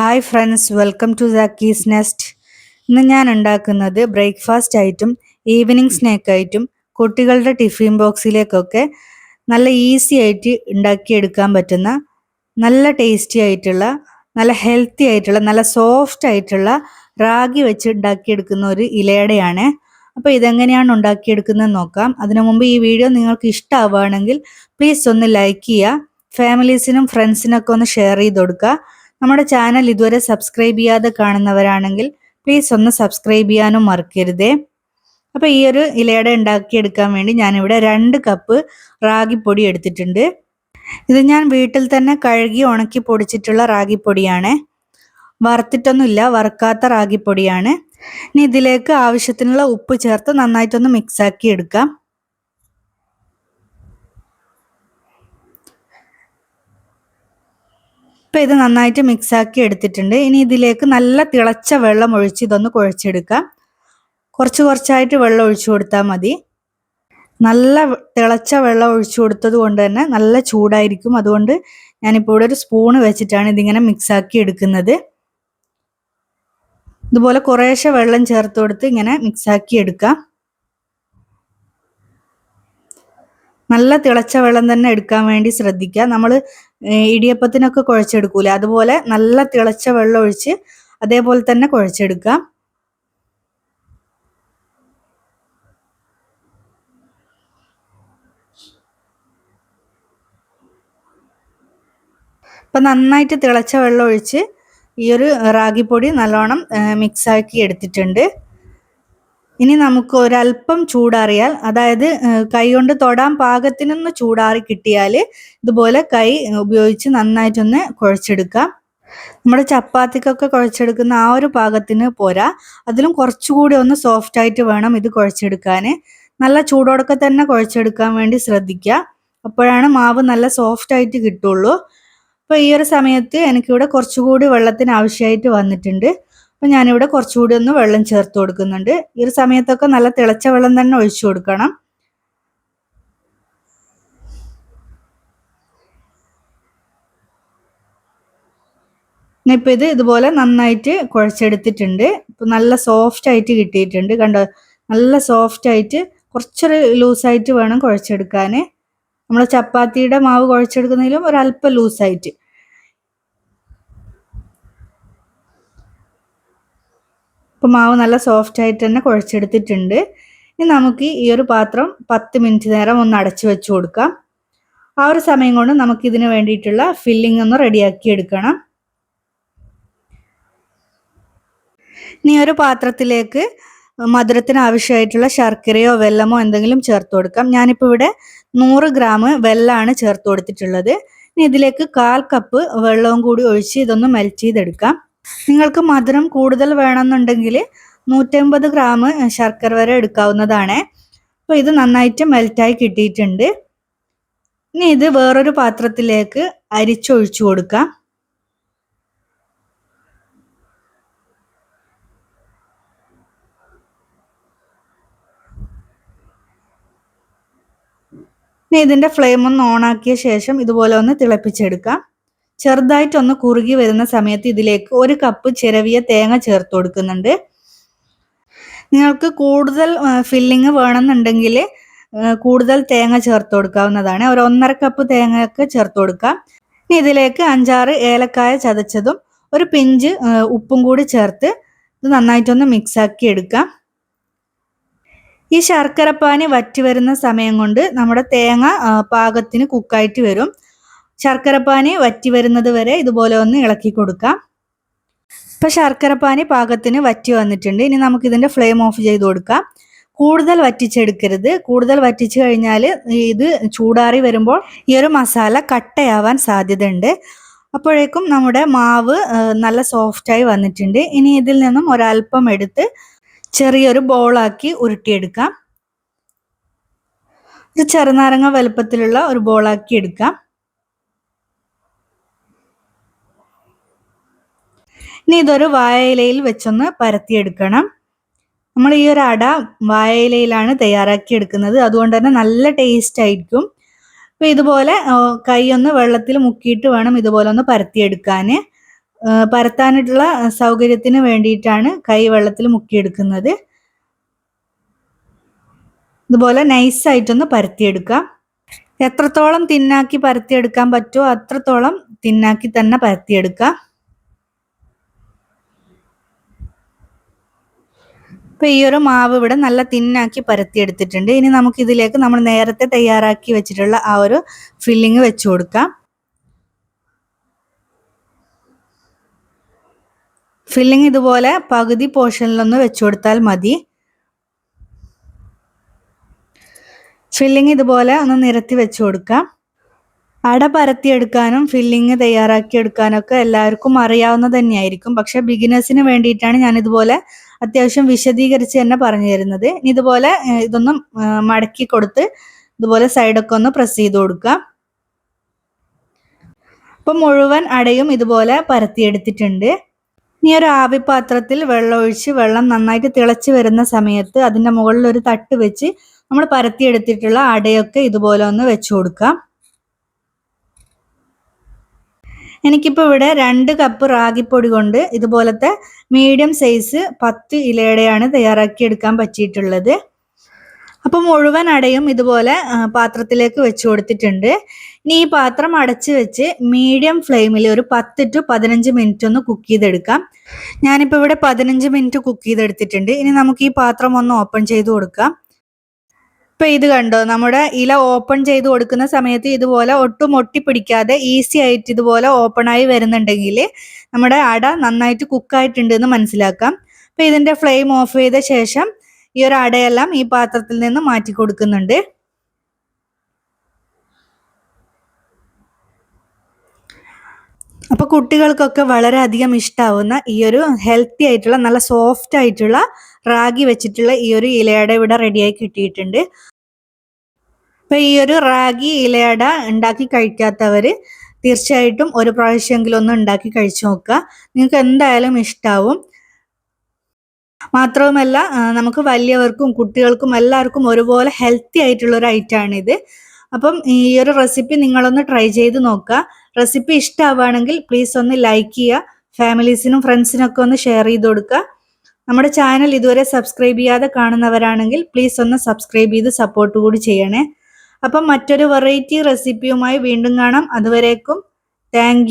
Hi friends welcome to ദക്കീസ് nest ഇന്ന് ഞാൻ ഉണ്ടാക്കുന്നത് ബ്രേക്ക്ഫാസ്റ്റ് ആയിട്ടും ഈവനിങ് സ്നാക്ക് ആയിട്ടും കുട്ടികളുടെ ടിഫിൻ ബോക്സിലേക്കൊക്കെ നല്ല ഈസി ആയിട്ട് ഉണ്ടാക്കിയെടുക്കാൻ പറ്റുന്ന നല്ല ടേസ്റ്റി ആയിട്ടുള്ള നല്ല ഹെൽത്തി ആയിട്ടുള്ള നല്ല സോഫ്റ്റ് ആയിട്ടുള്ള റാഗി വെച്ച് ഉണ്ടാക്കിയെടുക്കുന്ന ഒരു ഇലയടയാണ്. അപ്പോൾ ഇതെങ്ങനെയാണ് ഉണ്ടാക്കിയെടുക്കുന്നത് നോക്കാം. അതിനു മുമ്പ് ഈ വീഡിയോ നിങ്ങൾക്ക് ഇഷ്ടമാവുകയാണെങ്കിൽ പ്ലീസ് ഒന്ന് ലൈക്ക് ചെയ്യുക. ഫാമിലീസിനും ഫ്രണ്ട്സിനൊക്കെ ഒന്ന് ഷെയർ ചെയ്ത് കൊടുക്കുക. നമ്മുടെ ചാനൽ ഇതുവരെ സബ്സ്ക്രൈബ് ചെയ്യാതെ കാണുന്നവരാണെങ്കിൽ പ്ലീസ് ഒന്ന് സബ്സ്ക്രൈബ് ചെയ്യാനും മറക്കരുതേ. അപ്പോൾ ഈ ഒരു ഇലയട ഉണ്ടാക്കിയെടുക്കാൻ വേണ്ടി ഞാനിവിടെ രണ്ട് കപ്പ് റാഗിപ്പൊടി എടുത്തിട്ടുണ്ട്. ഇത് ഞാൻ വീട്ടിൽ തന്നെ കഴുകി ഉണക്കി പൊടിച്ചിട്ടുള്ള റാഗിപ്പൊടിയാണ്. വറുത്തിട്ടൊന്നുമില്ല വറുക്കാത്ത റാഗിപ്പൊടിയാണ്. ഇനി ഇതിലേക്ക് ആവശ്യത്തിനുള്ള ഉപ്പ് ചേർത്ത് നന്നായിട്ടൊന്ന് മിക്സാക്കി എടുക്കാം. ഇപ്പം ഇത് നന്നായിട്ട് മിക്സാക്കി എടുത്തിട്ടുണ്ട്. ഇനി ഇതിലേക്ക് നല്ല തിളച്ച വെള്ളം ഒഴിച്ച് ഇതൊന്ന് കുഴച്ചെടുക്കാം കുറച്ച് കുറച്ചായിട്ട് വെള്ളം ഒഴിച്ചു കൊടുത്താൽ മതി. നല്ല തിളച്ച വെള്ളം ഒഴിച്ചു കൊടുത്തത് കൊണ്ട് തന്നെ നല്ല ചൂടായിരിക്കും. അതുകൊണ്ട് ഞാനിപ്പോൾ ഇവിടെ ഒരു സ്പൂണ് വെച്ചിട്ടാണ് ഇതിങ്ങനെ മിക്സാക്കി എടുക്കുന്നത്. ഇതുപോലെ കുറേശ്ശെ വെള്ളം ചേർത്ത് കൊടുത്ത് ഇങ്ങനെ മിക്സാക്കി എടുക്കാം. നല്ല തിളച്ച വെള്ളം തന്നെ എടുക്കാൻ വേണ്ടി ശ്രദ്ധിക്കുക. നമ്മൾ ഇടിയപ്പത്തിനൊക്കെ കുഴച്ചെടുക്കൂലേ? അതുപോലെ നല്ല തിളച്ച വെള്ളം ഒഴിച്ച് അതേപോലെ തന്നെ കുഴച്ചെടുക്കാം. ഇപ്പൊ നന്നായിട്ട് തിളച്ച വെള്ളം ഒഴിച്ച് ഈ ഒരു റാഗിപ്പൊടി നല്ലോണം മിക്സാക്കി എടുത്തിട്ടുണ്ട്. ഇനി നമുക്ക് ഒരല്പം ചൂടാറിയാൽ അതായത് കൈ കൊണ്ട് തൊടാൻ പാകത്തിനൊന്ന് ചൂടാറി കിട്ടിയാൽ ഇതുപോലെ കൈ ഉപയോഗിച്ച് നന്നായിട്ടൊന്ന് കുഴച്ചെടുക്കാം. നമ്മുടെ ചപ്പാത്തിക്കൊക്കെ കുഴച്ചെടുക്കുന്ന ആ ഒരു പാകത്തിന് പോരാ. അതിലും കുറച്ചുകൂടി ഒന്ന് സോഫ്റ്റ് ആയിട്ട് വേണം ഇത് കുഴച്ചെടുക്കാൻ. നല്ല ചൂടോടൊക്കെ തന്നെ കുഴച്ചെടുക്കാൻ വേണ്ടി ശ്രദ്ധിക്കുക. അപ്പോഴാണ് മാവ് നല്ല സോഫ്റ്റ് ആയിട്ട് കിട്ടുള്ളൂ. അപ്പോൾ ഈ ഒരു സമയത്ത് എനിക്കിവിടെ കുറച്ചുകൂടി വെള്ളത്തിന് ആവശ്യമായിട്ട് വന്നിട്ടുണ്ട്. അപ്പം ഞാനിവിടെ കുറച്ചുകൂടി ഒന്ന് വെള്ളം ചേർത്ത് കൊടുക്കുന്നുണ്ട്. ഈ ഒരു സമയത്തൊക്കെ നല്ല തിളച്ച വെള്ളം തന്നെ ഒഴിച്ചു കൊടുക്കണം. ഇനിയിപ്പോൾ ഇത് ഇതുപോലെ നന്നായിട്ട് കുഴച്ചെടുത്തിട്ടുണ്ട്. ഇപ്പം നല്ല സോഫ്റ്റ് ആയിട്ട് കിട്ടിയിട്ടുണ്ട്. കണ്ടോ? നല്ല സോഫ്റ്റ് ആയിട്ട് കുറച്ചൊരു ലൂസായിട്ട് വേണം കുഴച്ചെടുക്കാൻ നമ്മൾ ചപ്പാത്തിയുടെ മാവ് കുഴച്ചെടുക്കുന്നതിലും ഒരല്പം ലൂസായിട്ട് ഇപ്പോൾ മാവ് നല്ല സോഫ്റ്റ് ആയിട്ട് തന്നെ കുഴച്ചെടുത്തിട്ടുണ്ട്. ഇനി നമുക്ക് ഈ ഒരു പാത്രം പത്ത് മിനിറ്റ് നേരം ഒന്ന് അടച്ചു വെച്ച് കൊടുക്കാം. ആ ഒരു സമയം കൊണ്ട് നമുക്ക് ഇതിന് വേണ്ടിയിട്ടുള്ള ഫില്ലിംഗ് ഒന്ന് റെഡിയാക്കി എടുക്കണം. ഇനി ഒരു പാത്രത്തിലേക്ക് മധുരത്തിന് ആവശ്യമായിട്ടുള്ള ശർക്കരയോ വെല്ലമോ എന്തെങ്കിലും ചേർത്ത് കൊടുക്കാം. ഞാനിപ്പോൾ ഇവിടെ നൂറ് ഗ്രാം വെല്ലമാണ് ചേർത്ത് കൊടുത്തിട്ടുള്ളത്. ഇനി ഇതിലേക്ക് കാൽ കപ്പ് വെള്ളവും കൂടി ഒഴിച്ച് ഇതൊന്ന് മെൽറ്റ് ചെയ്തെടുക്കാം. നിങ്ങൾക്ക് മധുരം കൂടുതൽ വേണമെന്നുണ്ടെങ്കിൽ നൂറ്റമ്പത് ഗ്രാം ശർക്കര വരെ എടുക്കാവുന്നതാണ്. അപ്പോൾ ഇത് നന്നായിട്ട് മെൽറ്റായി കിട്ടിയിട്ടുണ്ട്. ഇനി ഇത് വേറൊരു പാത്രത്തിലേക്ക് അരിച്ചൊഴിച്ചു കൊടുക്കാം. ഇനി ഇതിന്റെ ഫ്ലെയിം ഒന്ന് ഓണാക്കിയ ശേഷം ഇതുപോലെ ഒന്ന് തിളപ്പിച്ചെടുക്കാം. ചെറുതായിട്ടൊന്ന് കുറുകി വരുന്ന സമയത്ത് ഇതിലേക്ക് ഒരു കപ്പ് ചിരവിയ തേങ്ങ ചേർത്ത് കൊടുക്കുന്നുണ്ട്. നിങ്ങൾക്ക് കൂടുതൽ ഫില്ലിങ് വേണമെന്നുണ്ടെങ്കിൽ കൂടുതൽ തേങ്ങ ചേർത്ത് കൊടുക്കാവുന്നതാണ്. ഒരു ഒന്നര കപ്പ് തേങ്ങയൊക്കെ ചേർത്ത് കൊടുക്കാം. ഇനി ഇതിലേക്ക് അഞ്ചാറ് ഏലക്കായ ചതച്ചതും ഒരു പിഞ്ച് ഉപ്പും കൂടി ചേർത്ത് ഇത് നന്നായിട്ടൊന്ന് മിക്സാക്കി എടുക്കാം. ഈ ശർക്കരപ്പാനി വറ്റി വരുന്ന സമയം കൊണ്ട് നമ്മുടെ തേങ്ങ പാകത്തിന് കുക്കായിട്ട് വരും. ശർക്കരപ്പാനി വറ്റി വരുന്നത് വരെ ഇതുപോലെ ഒന്ന് ഇളക്കി കൊടുക്കാം. ഇപ്പം ശർക്കരപ്പാനി പാകത്തിന് വറ്റി വന്നിട്ടുണ്ട്. ഇനി നമുക്ക് ഇതിന്റെ ഫ്ലെയിം ഓഫ് ചെയ്ത് കൊടുക്കാം. കൂടുതൽ വറ്റിച്ചെടുക്കരുത്. കൂടുതൽ വറ്റിച്ചു കഴിഞ്ഞാൽ ഇത് ചൂടാറി വരുമ്പോൾ ഈ ഒരു മസാല കട്ടയാവാൻ സാധ്യതയുണ്ട്. അപ്പോഴേക്കും നമ്മുടെ മാവ് നല്ല സോഫ്റ്റായി വന്നിട്ടുണ്ട്. ഇനി ഇതിൽ നിന്നും ഒരല്പം എടുത്ത് ചെറിയൊരു ബോളാക്കി ഉരുട്ടിയെടുക്കാം. ഒരു ചെറുനാരങ്ങ വലുപ്പത്തിലുള്ള ഒരു ബോളാക്കി എടുക്കാം. ഇനി ഇതൊരു വാഴയിലയിൽ വെച്ചൊന്ന് പരത്തിയെടുക്കണം. നമ്മൾ ഈ ഒരു അട വാഴയിലയിലാണ് തയ്യാറാക്കി എടുക്കുന്നത്. അതുകൊണ്ട് തന്നെ നല്ല ടേസ്റ്റ് ആയിരിക്കും. അപ്പോൾ ഇതുപോലെ കൈ ഒന്ന് വെള്ളത്തിൽ മുക്കിയിട്ട് വേണം ഇതുപോലെ ഒന്ന് പരത്തിയെടുക്കാൻ പരത്താനായിട്ടുള്ള സൗകര്യത്തിന് വേണ്ടിയിട്ടാണ് കൈ വെള്ളത്തിൽ മുക്കിയെടുക്കുന്നത്. ഇതുപോലെ നൈസ് നൈസായിട്ടൊന്ന് പരത്തിയെടുക്കാം എത്രത്തോളം തിന്നാക്കി പരത്തിയെടുക്കാൻ പറ്റുമോ അത്രത്തോളം തിന്നാക്കി തന്നെ പരത്തിയെടുക്കാം ഇപ്പൊ ഈ ഒരു മാവ് ഇവിടെ നല്ല തിന്നാക്കി പരത്തിയെടുത്തിട്ടുണ്ട് ഇനി നമുക്ക് ഇതിലേക്ക് നമ്മൾ നേരത്തെ തയ്യാറാക്കി വെച്ചിട്ടുള്ള ആ ഒരു ഫില്ലിങ് വെച്ചു കൊടുക്കാം. ഫില്ലിങ് ഇതുപോലെ പകുതി പോർഷനിലൊന്ന് വെച്ചു കൊടുത്താൽ മതി. ഫില്ലിങ് ഇതുപോലെ ഒന്ന് നിരത്തി വെച്ചു കൊടുക്കാം. അട പരത്തിയെടുക്കാനും ഫില്ലിങ് തയ്യാറാക്കിയെടുക്കാനൊക്കെ എല്ലാവർക്കും അറിയാവുന്ന തന്നെയായിരിക്കും. പക്ഷെ ബിഗിനേഴ്സിന് വേണ്ടിയിട്ടാണ് ഞാൻ ഇതുപോലെ അത്യാവശ്യം വിശദീകരിച്ച് തന്നെ പറഞ്ഞു തരുന്നത്. ഇനി ഇതുപോലെ ഇതൊന്നും മടക്കി കൊടുത്ത് ഇതുപോലെ സൈഡൊക്കെ ഒന്ന് പ്രസ് ചെയ്ത് കൊടുക്കുക. അപ്പം മുഴുവൻ അടയും ഇതുപോലെ പരത്തിയെടുത്തിട്ടുണ്ട്. ഇനി ഒരു ആവിപാത്രത്തിൽ വെള്ളം ഒഴിച്ച് വെള്ളം നന്നായിട്ട് തിളച്ച് വരുന്ന സമയത്ത് അതിന്റെ മുകളിൽ ഒരു തട്ട് വെച്ച് നമ്മൾ പരത്തിയെടുത്തിട്ടുള്ള അടയൊക്കെ ഇതുപോലെ ഒന്ന് വെച്ചു കൊടുക്കാം. എനിക്കിപ്പോൾ ഇവിടെ രണ്ട് കപ്പ് റാഗിപ്പൊടി കൊണ്ട് ഇതുപോലത്തെ മീഡിയം സൈസ് പത്ത് ഇലയുടെയാണ് തയ്യാറാക്കിയെടുക്കാൻ പറ്റിയിട്ടുള്ളത്. അപ്പോൾ മുഴുവൻ അടയും ഇതുപോലെ പാത്രത്തിലേക്ക് വെച്ച് കൊടുത്തിട്ടുണ്ട്. ഇനി ഈ പാത്രം അടച്ച് വെച്ച് മീഡിയം ഫ്ലെയിമിൽ ഒരു പത്ത് ടു പതിനഞ്ച് മിനിറ്റ് ഒന്ന് കുക്ക് ചെയ്തെടുക്കാം. ഞാനിപ്പോൾ ഇവിടെ പതിനഞ്ച് മിനിറ്റ് കുക്ക് ചെയ്തെടുത്തിട്ടുണ്ട്. ഇനി നമുക്ക് ഈ പാത്രം ഒന്ന് ഓപ്പൺ ചെയ്ത് കൊടുക്കാം. ഇപ്പൊ ഇത് കണ്ടോ? നമ്മുടെ ഇല ഓപ്പൺ ചെയ്ത് കൊടുക്കുന്ന സമയത്ത് ഇതുപോലെ ഒട്ടും ഒട്ടിപ്പിടിക്കാതെ ഈസി ആയിട്ട് ഇതുപോലെ ഓപ്പൺ ആയി വരുന്നുണ്ടെങ്കിൽ നമ്മുടെ അട നന്നായിട്ട് കുക്കായിട്ടുണ്ട് എന്ന് മനസ്സിലാക്കാം. അപ്പൊ ഇതിന്റെ ഫ്ലെയിം ഓഫ് ചെയ്ത ശേഷം ഈ ഒരു അടയെല്ലാം ഈ പാത്രത്തിൽ നിന്ന് മാറ്റി കൊടുക്കുന്നുണ്ട്. അപ്പൊ കുട്ടികൾക്കൊക്കെ വളരെയധികം ഇഷ്ടാവുന്ന ഈ ഒരു ഹെൽത്തി ആയിട്ടുള്ള നല്ല സോഫ്റ്റ് ആയിട്ടുള്ള റാഗി വെച്ചിട്ടുള്ള ഈ ഒരു ഇലയട ഇവിടെ റെഡിയായി കിട്ടിയിട്ടുണ്ട്. അപ്പൊ ഈ ഒരു റാഗി ഇലയട ഉണ്ടാക്കി കഴിക്കാത്തവര് തീർച്ചയായിട്ടും ഒരു പ്രാവശ്യമെങ്കിലും ഒന്ന് ഉണ്ടാക്കി കഴിച്ചു നോക്കുക. നിങ്ങൾക്ക് എന്തായാലും ഇഷ്ടാവും. മാത്രവുമല്ല നമുക്ക് വലിയവർക്കും കുട്ടികൾക്കും എല്ലാവർക്കും ഒരുപോലെ ഹെൽത്തി ആയിട്ടുള്ള ഒരു ഐറ്റമാണ് ഇത് അപ്പം ഈ ഒരു റെസിപ്പി നിങ്ങളൊന്ന് ട്രൈ ചെയ്ത് നോക്കുക. റെസിപ്പി ഇഷ്ടമാവുകയാണെങ്കിൽ പ്ലീസ് ഒന്ന് ലൈക്ക് ചെയ്യുക. ഫാമിലീസിനും ഫ്രണ്ട്സിനൊക്കെ ഒന്ന് ഷെയർ ചെയ്ത് കൊടുക്കുക. നമ്മുടെ ചാനൽ ഇതുവരെ സബ്സ്ക്രൈബ് ചെയ്യാതെ കാണുന്നവരാണെങ്കിൽ പ്ലീസ് ഒന്ന് സബ്സ്ക്രൈബ് ചെയ്ത് സപ്പോർട്ട് കൂടി ചെയ്യണേ. അപ്പം മറ്റൊരു വെറൈറ്റി റെസിപ്പിയുമായി വീണ്ടും കാണാം. അതുവരേക്കും താങ്ക്